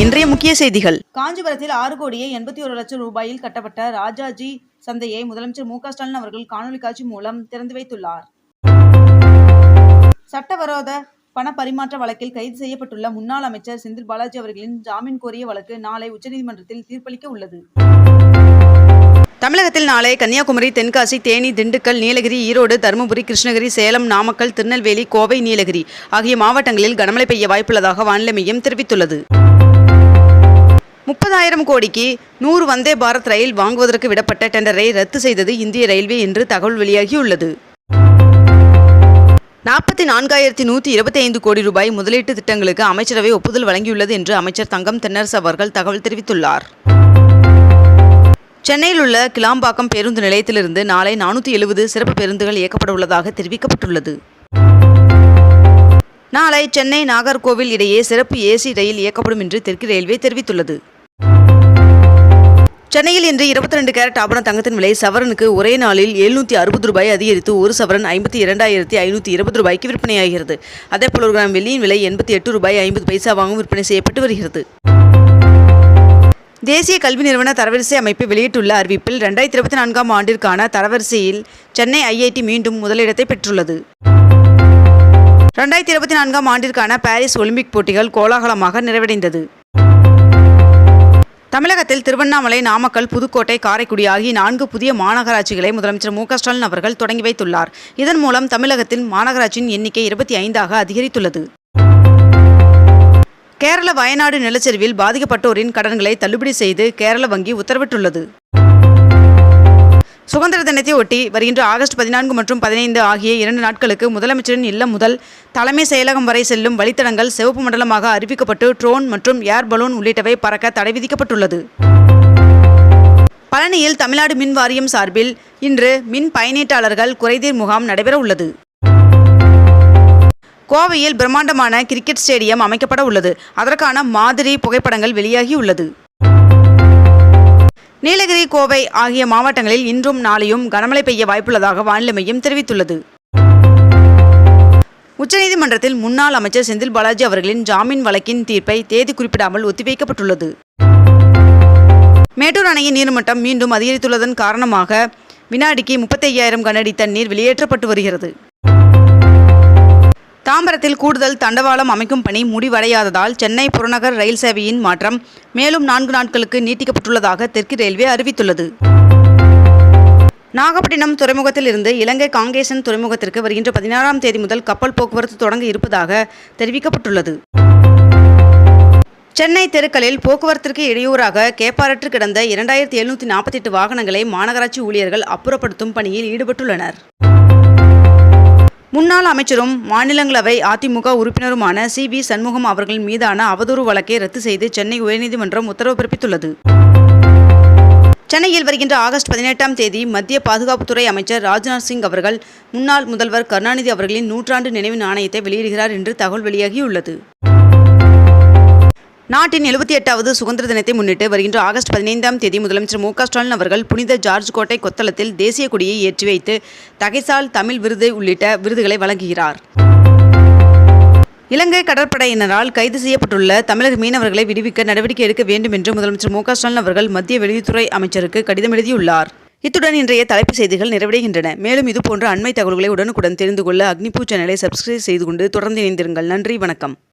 இன்றைய முக்கிய செய்திகள். காஞ்சிபுரத்தில் ஆறு கோடியே எண்பத்தி ஒரு லட்சம் ரூபாயில் கட்டப்பட்ட ராஜாஜி சந்தையை முதலமைச்சர் மு ஸ்டாலின் அவர்கள் காணொலி காட்சி மூலம் திறந்து வைத்துள்ளார். சட்டவிரோத பண பரிமாற்ற வழக்கில் கைது செய்யப்பட்டுள்ள முன்னாள் அமைச்சர் செந்தில் பாலாஜி அவர்களின் ஜாமீன் கோரிய வழக்கு நாளை உச்சநீதிமன்றத்தில் தீர்ப்பளிக்க உள்ளது. தமிழகத்தில் நாளை கன்னியாகுமரி தென்காசி தேனி திண்டுக்கல் நீலகிரி ஈரோடு தருமபுரி கிருஷ்ணகிரி சேலம் நாமக்கல் திருநெல்வேலி கோவை நீலகிரி ஆகிய மாவட்டங்களில் கனமழை பெய்ய வாய்ப்புள்ளதாக வானிலை மையம் தெரிவித்துள்ளது. முப்பதாயிரம் கோடிக்கு நூறு வந்தே பாரத் ரயில் வாங்குவதற்கு விடப்பட்ட டெண்டரை ரத்து செய்தது இந்திய ரயில்வே என்று தகவல் வெளியாகியுள்ளது. நாற்பத்தி நான்காயிரத்தி நூற்றி இருபத்தி ஐந்து கோடி ரூபாய் முதலீட்டு திட்டங்களுக்கு அமைச்சரவை ஒப்புதல் வழங்கியுள்ளது என்று அமைச்சர் தங்கம் தென்னரசு அவர்கள் தகவல் தெரிவித்துள்ளார். சென்னையில் உள்ள கிளாம்பாக்கம் பேருந்து நிலையத்திலிருந்து நாளை நானூற்றி எழுபது சிறப்பு பேருந்துகள் இயக்கப்பட உள்ளதாக தெரிவிக்கப்பட்டுள்ளது. நாளை சென்னை நாகர்கோவில் இடையே சிறப்பு ஏசி ரயில் இயக்கப்படும் என்று தெற்கு ரயில்வே தெரிவித்துள்ளது. சென்னையில் இன்று இருபத்தி ரெண்டு கேரட் ஆபண தங்கத்தின் விலை சவரனுக்கு ஒரே நாளில் எழுநூற்றி அறுபது ரூபாய் அதிகரித்து ஒரு சவரன் ஐம்பத்தி இரண்டாயிரத்தி ஐநூற்றி இருபது ரூபாய்க்கு விற்பனையாகிறது. அதேபோல் ஒரு கிராம் வெள்ளியின் விலை எண்பத்தி எட்டு ரூபாய் ஐம்பது பைசாவாகவும் விற்பனை செய்யப்பட்டு வருகிறது. தேசிய கல்வி நிறுவன தரவரிசை அமைப்பு வெளியிட்டுள்ள அறிவிப்பில் ரெண்டாயிரத்தி இருபத்தி நான்காம் ஆண்டிற்கான தரவரிசையில் சென்னை ஐஐடி மீண்டும் முதலிடத்தை பெற்றுள்ளது. ரெண்டாயிரத்தி இருபத்தி நான்காம் ஆண்டிற்கான பாரிஸ் ஒலிம்பிக் போட்டிகள் கோலாகலமாக நிறைவடைந்தது. தமிழகத்தில் திருவண்ணாமலை நாமக்கல் புதுக்கோட்டை காரைக்குடி ஆகிய நான்கு புதிய மாநகராட்சிகளை முதலமைச்சர் மு ஸ்டாலின் அவர்கள் தொடங்கி வைத்துள்ளார். இதன் மூலம் தமிழகத்தில் மாநகராட்சியின் எண்ணிக்கை இருபத்தி ஐந்தாக அதிகரித்துள்ளது. கேரள வயநாடு நிலச்சரிவில் பாதிக்கப்பட்டோரின் கடன்களை தள்ளுபடி செய்து கேரள வங்கி உத்தரவிட்டுள்ளது. சுதந்திர தினத்தை ஒட்டி வருகின்ற ஆகஸ்ட் பதினான்கு மற்றும் பதினைந்து ஆகிய இரண்டு நாட்களுக்கு முதலமைச்சரின் இல்லம் முதல் தலைமை செயலகம் வரை செல்லும் வழித்தடங்கள் சிவப்பு மண்டலமாக அறிவிக்கப்பட்டு ட்ரோன் மற்றும் ஏர் பலூன் உள்ளிட்டவை பறக்க தடை விதிக்கப்பட்டுள்ளது. பழனியில் தமிழ்நாடு மின் வாரியம் சார்பில் இன்று மின் பயனீட்டாளர்கள் குறைதீர் முகாம் நடைபெற உள்ளது. கோவையில் பிரம்மாண்டமான கிரிக்கெட் ஸ்டேடியம் அமைக்கப்பட உள்ளது. அதற்கான மாதிரி புகைப்படங்கள் வெளியாகியுள்ளது நீலகிரி கோவை ஆகிய மாவட்டங்களில் இன்றும் நாளையும் கனமழை பெய்ய வாய்ப்புள்ளதாக வானிலை மையம் தெரிவித்துள்ளது. உச்சநீதிமன்றத்தில் முன்னாள் அமைச்சர் செந்தில் பாலாஜி அவர்களின் ஜாமீன் வழக்கின் தீர்ப்பை தேதி குறிப்பிடாமல் ஒத்திவைக்கப்பட்டுள்ளது. மேட்டூர் அணையின் நீர்மட்டம் மீண்டும் அதிகரித்துள்ளதன் காரணமாக வினாடிக்கு முப்பத்தையாயிரம் கனஅடி தண்ணீர் வெளியேற்றப்பட்டு வருகிறது. தாம்பரத்தில் கூடுதல் தண்டவாளம் அமைக்கும் பணி முடிவடையாததால் சென்னை புறநகர் ரயில் சேவையின் மாற்றம் மேலும் நான்கு நாட்களுக்கு நீட்டிக்கப்பட்டுள்ளதாக தெற்கு ரயில்வே அறிவித்துள்ளது. நாகப்பட்டினம் துறைமுகத்தில் இருந்து இலங்கை காங்கேசன் துறைமுகத்திற்கு வருகின்ற பதினாறாம் தேதி முதல் கப்பல் போக்குவரத்து தொடங்க இருப்பதாக தெரிவிக்கப்பட்டுள்ளது. சென்னை தெருக்களில் போக்குவரத்திற்கு இடையூறாக கேப்பாரற்று கிடந்த இரண்டாயிரத்தி எழுநூற்றி நாற்பத்தி எட்டு வாகனங்களை மாநகராட்சி ஊழியர்கள் அப்புறப்படுத்தும் பணியில் ஈடுபட்டுள்ளனர். முன்னாள் அமைச்சரும் மாநிலங்களவை அதிமுக உறுப்பினருமான சி. வி. சண்முகம் அவர்கள் மீதான அவதூறு வழக்கை ரத்து செய்து சென்னை உயர்நீதிமன்றம் உத்தரவு பிறப்பித்துள்ளது. சென்னையில் வருகின்ற ஆகஸ்ட் பதினெட்டாம் தேதி மத்திய பாதுகாப்புத்துறை அமைச்சர் ராஜ்நாத் சிங் அவர்கள் முன்னாள் முதல்வர் கருணாநிதி அவர்களின் நூற்றாண்டு நினைவு நாணயத்தை வெளியிடுகிறார் என்று தகவல் வெளியாகியுள்ளது. நாட்டின் எழுபத்தி எட்டாவது சுதந்திர தினத்தை முன்னிட்டு வருகின்ற ஆகஸ்ட் பதினைந்தாம் தேதி முதலமைச்சர் மு க ஸ்டாலின் அவர்கள் புனித ஜார்ஜ் கோட்டை கொத்தளத்தில் தேசிய கொடியை ஏற்றி வைத்து தகைசால் தமிழ் விருது உள்ளிட்ட விருதுகளை வழங்குகிறார். இலங்கை கடற்படையினரால் கைது செய்யப்பட்டுள்ள தமிழக மீனவர்களை விடுவிக்க நடவடிக்கை எடுக்க வேண்டும் என்று முதலமைச்சர் மு க ஸ்டாலின் அவர்கள் மத்திய வெளியுறவுத்துறை அமைச்சருக்கு கடிதம் எழுதியுள்ளார். இத்துடன் இன்றைய தலைப்புச் செய்திகள் நிறைவடைகின்றன. மேலும் இதுபோன்ற அண்மை தகவல்களை உடனுக்குடன் தெரிந்து கொள்ள அக்னிபூ சேனலை சப்ஸ்கிரைப் செய்து கொண்டு தொடர்ந்து இணைந்திருங்கள். நன்றி வணக்கம்.